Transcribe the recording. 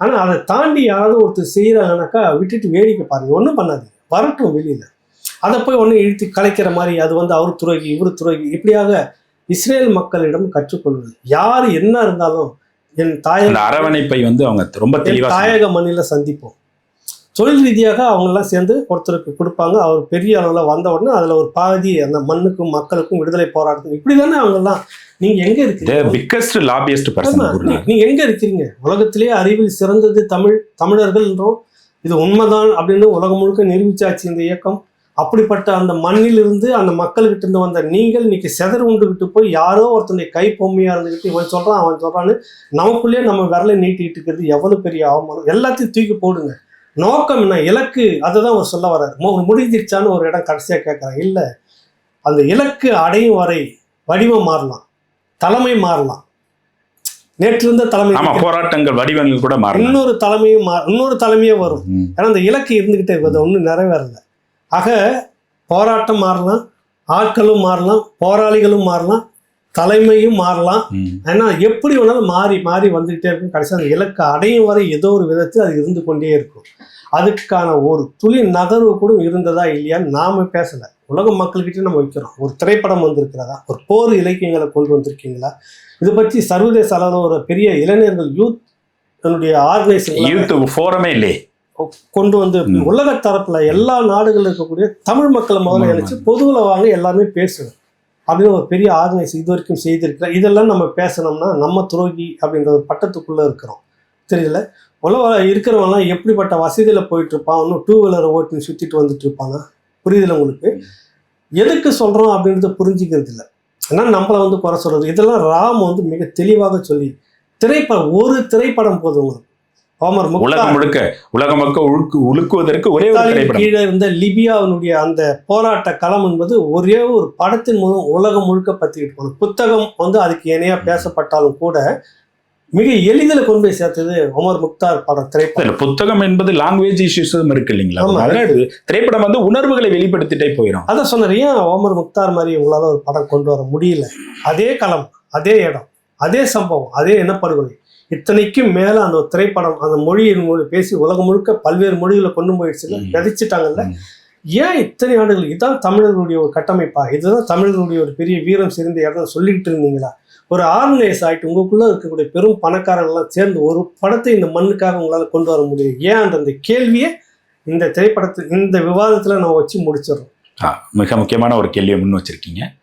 ஆனால் அதை தாண்டி யாராவது ஒருத்தர் செய்கிறாங்கனாக்கா விட்டுட்டு வேடிக்கை பாருங்க. ஒன்றும் பண்ணாது வரட்டும் வெளியில். அதை போய் ஒன்று இழுத்து கலைக்கிற மாதிரி அது வந்து அவர் துரோகி இவர் துரோகி. இப்படியாக இஸ்ரேல் மக்களிடம் கற்றுக்கொள்வது. யார் என்ன இருந்தாலும் என் தாயக அரவணைப்பை வந்து அவங்க ரொம்ப தாயக மண்ணில் சந்திப்போம். தொழில் ரீதியாக அவங்கெல்லாம் சேர்ந்து ஒருத்தருக்கு கொடுப்பாங்க. அவர் பெரிய அளவில் வந்த உடனே அதில் ஒரு பாதி அந்த மண்ணுக்கும் மக்களுக்கும் விடுதலை போராட்டத்துக்கும் இப்படி தானே அவங்கெல்லாம்? நீங்கள் எங்கே இருக்கீங்க பிக்கஸ்ட் லாபியஸ்ட் ஆமா, பர்சன் நீ- குருநாத் நீங்க எங்க இருக்கிறீங்க? உலகத்திலேயே அறிவில் சிறந்தது தமிழ் தமிழர்கள்ன்றோம் இது உண்மைதான் அப்படின்னு உலகம் முழுக்க நிரூபிச்சாச்சு இந்த இயக்கம். அப்படிப்பட்ட அந்த மண்ணிலிருந்து அந்த மக்கள்கிட்ட இருந்து வந்த நீங்கள் இன்னைக்கு செதறு உண்டுகிட்டு போய் யாரோ ஒருத்தனுடைய கை பொம்மையா இருந்துகிட்டு இவன் சொல்றான் அவன் சொல்றான்னு நமக்குள்ளேயே நம்ம விரலை நீட்டிக்கிட்டு இருக்கிறது எவ்வளவு பெரிய அவமானம்? எல்லாத்தையும் தூக்கி போடுங்க. நோக்கம் என்ன இலக்கு அதுதான் அவர் சொல்ல வர்றாரு. முடிஞ்சிருச்சான்னு ஒரு இடம் கடைசியா கேட்கறான் இல்ல அந்த இலக்கு அடையும் வரை வடிவம் மாறலாம். தலைமை மாறலாம். நேற்று இருந்த தலைமை போராட்டங்கள் வடிவங்கள் கூட இன்னொரு தலைமையும் மா- இன்னொரு தலைமையே வரும். ஏன்னா அந்த இலக்கு இருந்துகிட்டே இருக்குது ஒன்றும் நிறைவேறல. ஆக போராட்டம் மாறலாம் ஆட்களும் மாறலாம் போராளிகளும் மாறலாம் தலைமையும் மாறலாம். ஏன்னா எப்படி வேணாலும் மாறி மாறி வந்துகிட்டே இருக்கும். கடைசி அந்த இலக்கு அடையும் வரை ஏதோ ஒரு விதத்தில் அது இருந்து கொண்டே இருக்கும். அதுக்கான ஒரு துளி நகர்வு கூட இருந்ததா இல்லையான்னு நாம பேசல. உலக மக்கள்கிட்ட நம்ம வைக்கிறோம். ஒரு திரைப்படம் வந்திருக்கிறதா? ஒரு போர் இலக்கியங்களை கொண்டு வந்திருக்கீங்களா? இது பற்றி சர்வதேச அளவில் ஒரு பெரிய இளைஞர்கள் யூத் தன்னுடைய ஆர்கனைசேஷன் யூத் ஃபோரமே இல்லையே. கொண்டு வந்து. உலக தரப்புல எல்லா நாடுகளில் இருக்கக்கூடிய தமிழ் மக்களை முதல்ல நினைச்சு பொதுவில் வாங்க எல்லாருமே பேசணும் அப்படின்னு ஒரு பெரிய ஆர்கனைஸ் இது வரைக்கும் செய்திருக்கிறேன் இதெல்லாம் நம்ம பேசணும்னா நம்ம துரோகி அப்படின்ற ஒரு பட்டத்துக்குள்ளே இருக்கிறோம். தெரியல. உலக இருக்கிறவங்கலாம் எப்படிப்பட்ட வசதியில் போயிட்டுருப்பான்? இன்னும் டூ வீலரை ஓட்டின்னு சுற்றிட்டு வந்துட்டு இருப்பானா? புரியுதுல உங்களுக்கு? எதுக்கு சொல்கிறோம் அப்படின்றத புரிஞ்சுக்கிறது இல்லை. ஏன்னா நம்மளை வந்து குறை சொல்கிறது இதெல்லாம் ராம் வந்து மிக தெளிவாக சொல்லி திரைப்படம் ஒரு திரைப்படம் போதும் உங்களுக்கு. உலகம் முக்தார். முழுக்க உலகம் முழுக்க உழுக்கு உழுக்குவதற்கு ஒரே ஒரு கீழே இருந்த லிபியாவினுடைய அந்த போராட்ட களம் என்பது ஒரே ஒரு படத்தின் மூலம் உலகம் முழுக்க பத்திக்கிட்டு போகணும் புத்தகம் வந்து அதுக்கு இணையா பேசப்பட்டாலும் கூட மிக எளிதில் கொண்டு போய் சேர்த்தது உமர் முக்தார் படம் திரைப்படம். புத்தகம் என்பது லாங்குவேஜ் இஷ்யூஸும் இருக்கு இல்லைங்களா. அதனால திரைப்படம் வந்து உணர்வுகளை வெளிப்படுத்திட்டே போயிடும் அதான் சொன்னார் ஏன் ஓமர் முக்தார் மாதிரி உங்களால ஒரு படம் கொண்டு வர முடியல? அதே களம் அதே இடம் அதே சம்பவம் அதே இனப்படுகொலை. இத்தனைக்கும் மேல அந்த ஒரு திரைப்படம் அந்த மொழியின் மொழி பேசி உலகம் முழுக்க பல்வேறு மொழிகளை கொண்டு போயிடுச்சுல. விதைச்சிட்டாங்கல்ல. ஏன் இத்தனை ஆண்டுகள்? இதுதான் தமிழர்களுடைய ஒரு கட்டமைப்பா? இதுதான் தமிழர்களுடைய ஒரு பெரிய வீரம் சிறந்த இடம் சொல்லிக்கிட்டு இருந்தீங்களா? ஒரு ஆர்கனைஸ் ஆயிட்டு உங்களுக்குள்ள இருக்கக்கூடிய பெரும் பணக்காரங்கள்லாம் சேர்ந்து ஒரு படத்தை இந்த மண்ணுக்காக உங்களால கொண்டு வர முடியும் ஏன் அந்த கேள்வியை இந்த திரைப்படத்தில் இந்த விவாதத்துல நம்ம வச்சு முடிச்சிடறோம். மிக முக்கியமான ஒரு கேள்வியை முன் வச்சிருக்கீங்க.